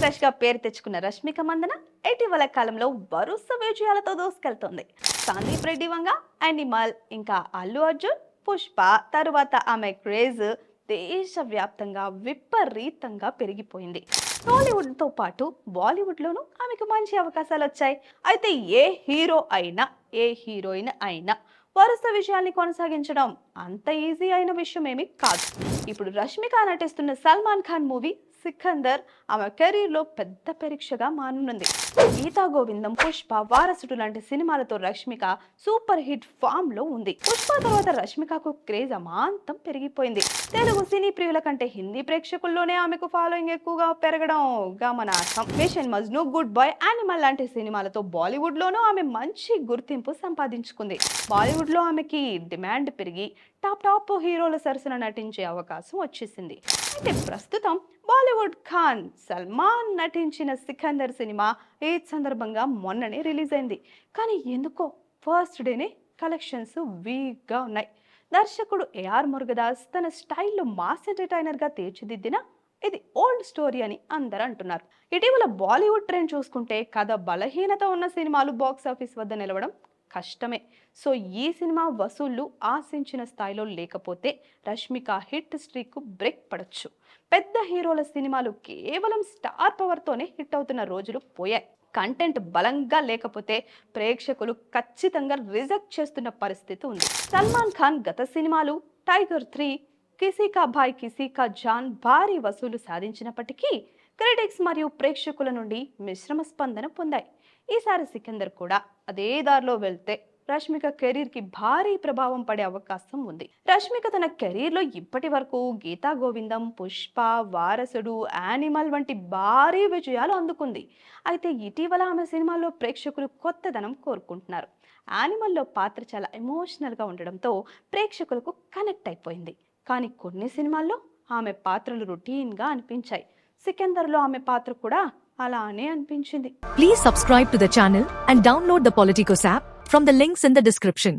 గా పేరు తెచ్చుకున్న రష్మిక మందన ఇటీవల కాలంలో వరుస విజయాలతో దూసుకెళ్తోంది. సందీప్ రెడ్డి వంగ అనిమల్ ఇంకా అల్లు అర్జున్ పుష్ప తరువాత ఆమె క్రేజ్ దేశవ్యాప్తంగా విపరీతంగా పెరిగిపోయింది. టాలీవుడ్తో పాటు బాలీవుడ్లోనూ ఆమెకు మంచి అవకాశాలు వచ్చాయి. అయితే ఏ హీరో అయినా ఏ హీరోయిన్ అయినా వరుస విషయాల్ని కొనసాగించడం అంత ఈజీ అయిన విషయం ఏమీ కాదు. ఇప్పుడు రష్మిక నటిస్తున్న సల్మాన్ ఖాన్ మూవీ సికందర్ ఆమె కెరీర్లో పెద్ద పరీక్షగా మానున్నది గీతా గోవిందం పుష్ప వారసుడు లాంటి సినిమాలతో రష్మిక సూపర్ హిట్ ఫామ్లో ఉంది. పుష్ప తర్వాత రష్మికకు క్రేజ్ అమాంతం పెరిగిపోయింది. తెలుగు సినీ ప్రియుల కంటే హిందీ ప్రేక్షకుల్లోనే ఆమెకు ఫాలోయింగ్ ఎక్కువగా పెరగడం గమనార్హం. Machine Majnu good bye animal లాంటి సినిమాలతో బాలీవుడ్ లోనూ ఆమె మంచి గుర్తింపు సంపాదించుకుంది. బాలీవుడ్లో ఆమెకి డిమాండ్ పెరిగి టాప్ టాప్ హీరోల సరసన నటించే అవకాశం వచ్చేసింది. అయితే ప్రస్తుతం బాలీవుడ్ ఖాన్ సల్మాన్ నటించిన సికందర్ సినిమా ఈ సందర్భంగా మొన్ననే రిలీజ్ అయింది. కానీ ఎందుకో ఫస్ట్ డేనే కలెక్షన్స్ వీక్గా ఉన్నాయి. దర్శకుడు ఏఆర్ మురుగదాస్ తన స్టైల్లో మాస్ ఎంటర్టైనర్గా తీర్చిదిద్దిన ఇది ఓల్డ్ స్టోరీ అని అందరూ అంటున్నారు. ఇటీవల బాలీవుడ్ ట్రెండ్ చూసుకుంటే కథ బలహీనత ఉన్న సినిమాలు బాక్స్ ఆఫీస్ వద్ద నిలవడం కష్టమే. సో ఈ సినిమా వసూళ్ళు ఆశించిన స్థాయిలో లేకపోతే రష్మిక హిట్ స్ట్రీక్ బ్రేక్ పడొచ్చు. పెద్ద హీరోల సినిమాలు కేవలం స్టార్ పవర్తోనే హిట్ అవుతున్న రోజులు పోయాయి. కంటెంట్ బలంగా లేకపోతే ప్రేక్షకులు ఖచ్చితంగా రిజెక్ట్ చేస్తున్న పరిస్థితి ఉంది. సల్మాన్ ఖాన్ గత సినిమాలు టైగర్ త్రీ కిసీకా భాయ్ కిసీకా జాన్ భారీ వసూలు సాధించినప్పటికీ క్రిటిక్స్ మరియు ప్రేక్షకుల నుండి మిశ్రమ స్పందన పొందాయి. ఈసారి సికిందర్ కూడా అదే దారిలో వెళ్తే రష్మిక కెరీర్కి భారీ ప్రభావం పడే అవకాశం ఉంది. రష్మిక తన కెరీర్లో ఇప్పటి వరకు గీతా గోవిందం పుష్ప వారసుడు యానిమల్ వంటి భారీ విజయాలు అందుకుంది. అయితే ఇటీవల ఆమె సినిమాల్లో ప్రేక్షకులు కొత్తదనం కోరుకుంటున్నారు. యానిమల్లో పాత్ర చాలా ఎమోషనల్గా ఉండడంతో ప్రేక్షకులకు కనెక్ట్ అయిపోయింది. కానీ కొన్ని సినిమాల్లో ఆమె పాత్రలు రొటీన్గా అనిపించాయి. సికిందర్లో ఆమె పాత్ర కూడా అలానే అనిపించింది. Please subscribe to the and download the Politicos app from the links in the description